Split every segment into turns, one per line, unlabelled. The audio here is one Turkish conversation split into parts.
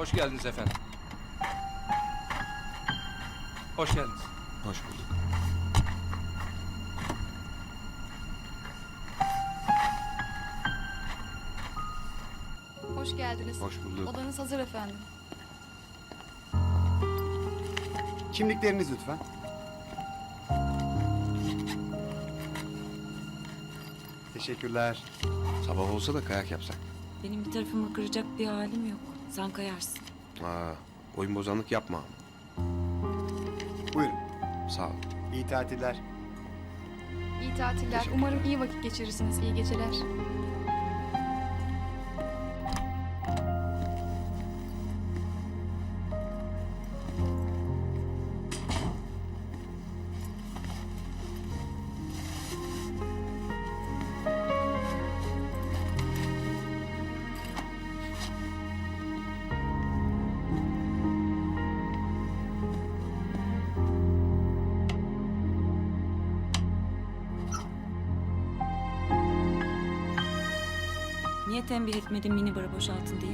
Hoş geldiniz efendim. Hoş geldiniz.
Hoş bulduk.
Hoş geldiniz.
Hoş bulduk.
Odanız hazır efendim.
Kimlikleriniz lütfen. Teşekkürler.
Sabah olsa da kayak yapsak.
Benim bir tarafımı kıracak bir halim yok. Sen kayarsın.
Aa, oyun bozanlık yapma.
Buyurun.
Sağ ol.
İyi tatiller.
İyi tatiller. Umarım iyi vakit geçirirsiniz. İyi geceler.
Niye tembih etmedin minibarı boşaltın diye?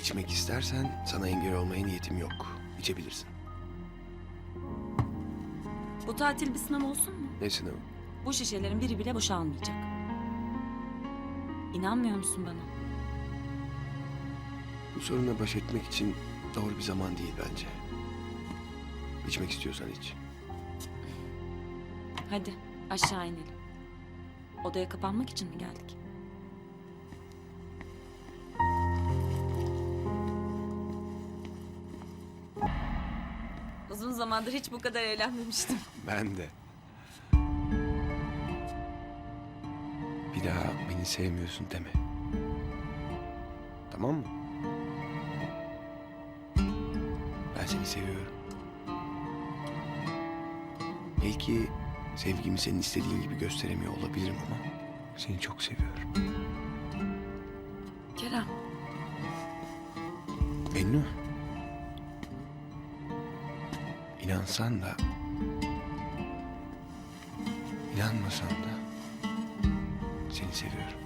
İçmek istersen sana engel olmaya niyetim yok. İçebilirsin.
Bu tatil bir sınav olsun mu?
Ne sınavı?
Bu şişelerin biri bile boşalmayacak. İnanmıyor musun bana?
Bu sorunla baş etmek için doğru bir zaman değil bence. İçmek istiyorsan iç.
Hadi aşağı inelim. Odaya kapanmak için mi geldik? Uzun zamandır hiç bu kadar eğlenmemiştim.
Ben de. Bir daha beni sevmiyorsun deme. Tamam mı? Ben seni seviyorum. Belki sevgimi senin istediğin gibi gösteremiyor olabilirim ama seni çok seviyorum.
Kerem,
Bennu. İnansan da inanmasan da seni seviyorum.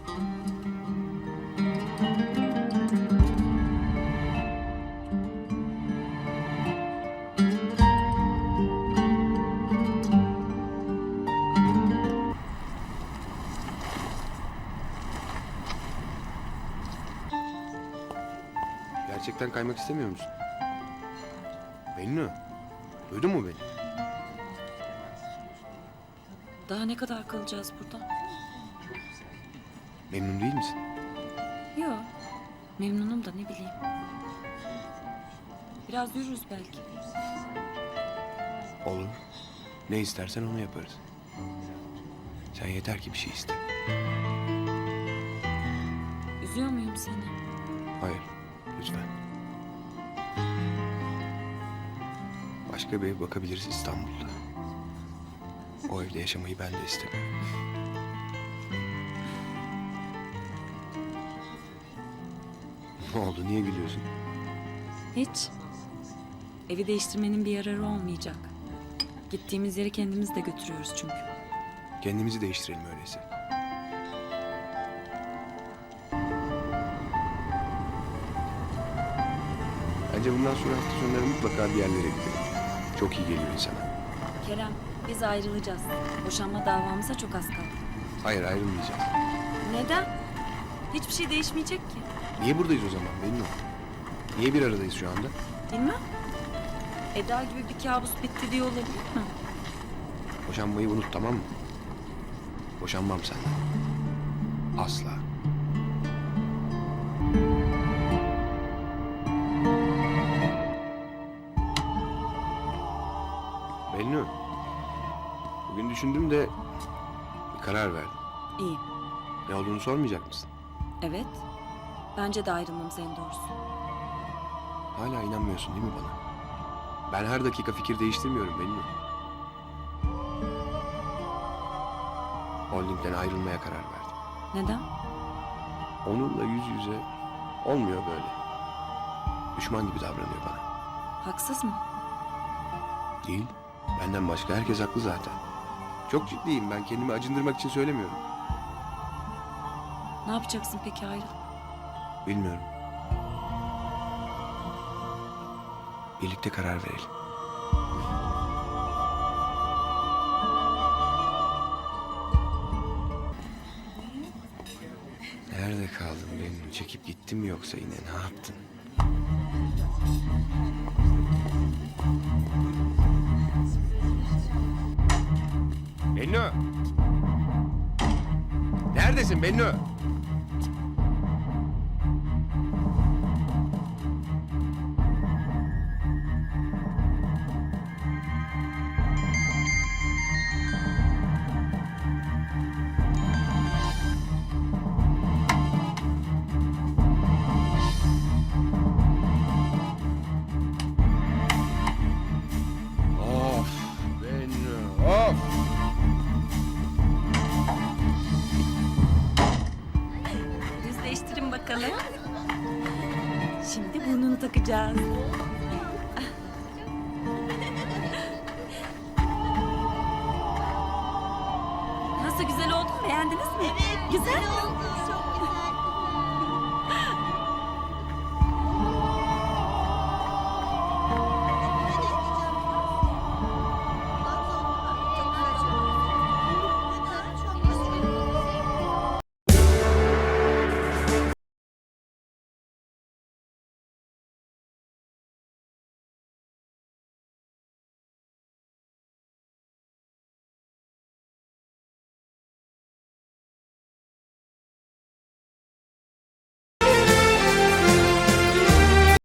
Gerçekten kaymak istemiyor musun? Bennu. Duydun mu beni?
daha ne kadar kalacağız burada?
Memnun değil misin?
Yok, memnunum da ne bileyim. Biraz yürürüz belki.
Olur. Ne istersen onu yaparız. Sen yeter ki bir şey iste.
Üzüyor muyum seni?
Hayır. Lütfen. Başka bir ev bakabiliriz İstanbul'da. O evde yaşamayı ben de istemiyorum. Ne oldu? Niye gülüyorsun?
Hiç. Evi değiştirmenin bir yararı olmayacak. Gittiğimiz yeri kendimiz de götürüyoruz çünkü.
Kendimizi değiştirelim öyleyse. Bence bundan sonra hafta sonları mutlaka bir yerlere gidelim. Çok iyi geliyor insana.
Kerem, biz ayrılacağız. Boşanma davamıza çok az kaldı.
Hayır ayrılmayacağız.
Neden? Hiçbir şey değişmeyecek ki.
Niye buradayız o zaman Bennu? Niye bir aradayız şu anda?
Bilmem. Eda gibi bir kabus bitti diye olabilir mi?
Boşanmayı unut tamam mı? Boşanmam senden. Asla. Düşündüm de bir karar verdim.
İyi.
Ne olduğunu sormayacak mısın?
Evet. Bence de ayrılmamız en doğrusu.
Hala inanmıyorsun değil mi bana? Ben her dakika fikir değiştirmiyorum Bennu. Holding'den ayrılmaya karar verdim.
Neden?
Onurla yüz yüze olmuyor böyle. Düşman gibi davranıyor bana.
Haksız mı?
Değil. Benden başka herkes haklı zaten. Çok ciddiyim ben kendimi acındırmak için söylemiyorum.
Ne yapacaksın peki ayrılıp?
Bilmiyorum. Birlikte karar verelim. Nerede kaldın benim? Çekip gittin mi yoksa yine ne yaptın? Neredesin Bennu?
Bakalım. Şimdi burnunu takacağız. Nasıl güzel oldu? Beğendiniz mi? Evet. Güzel mi? Çok güzel.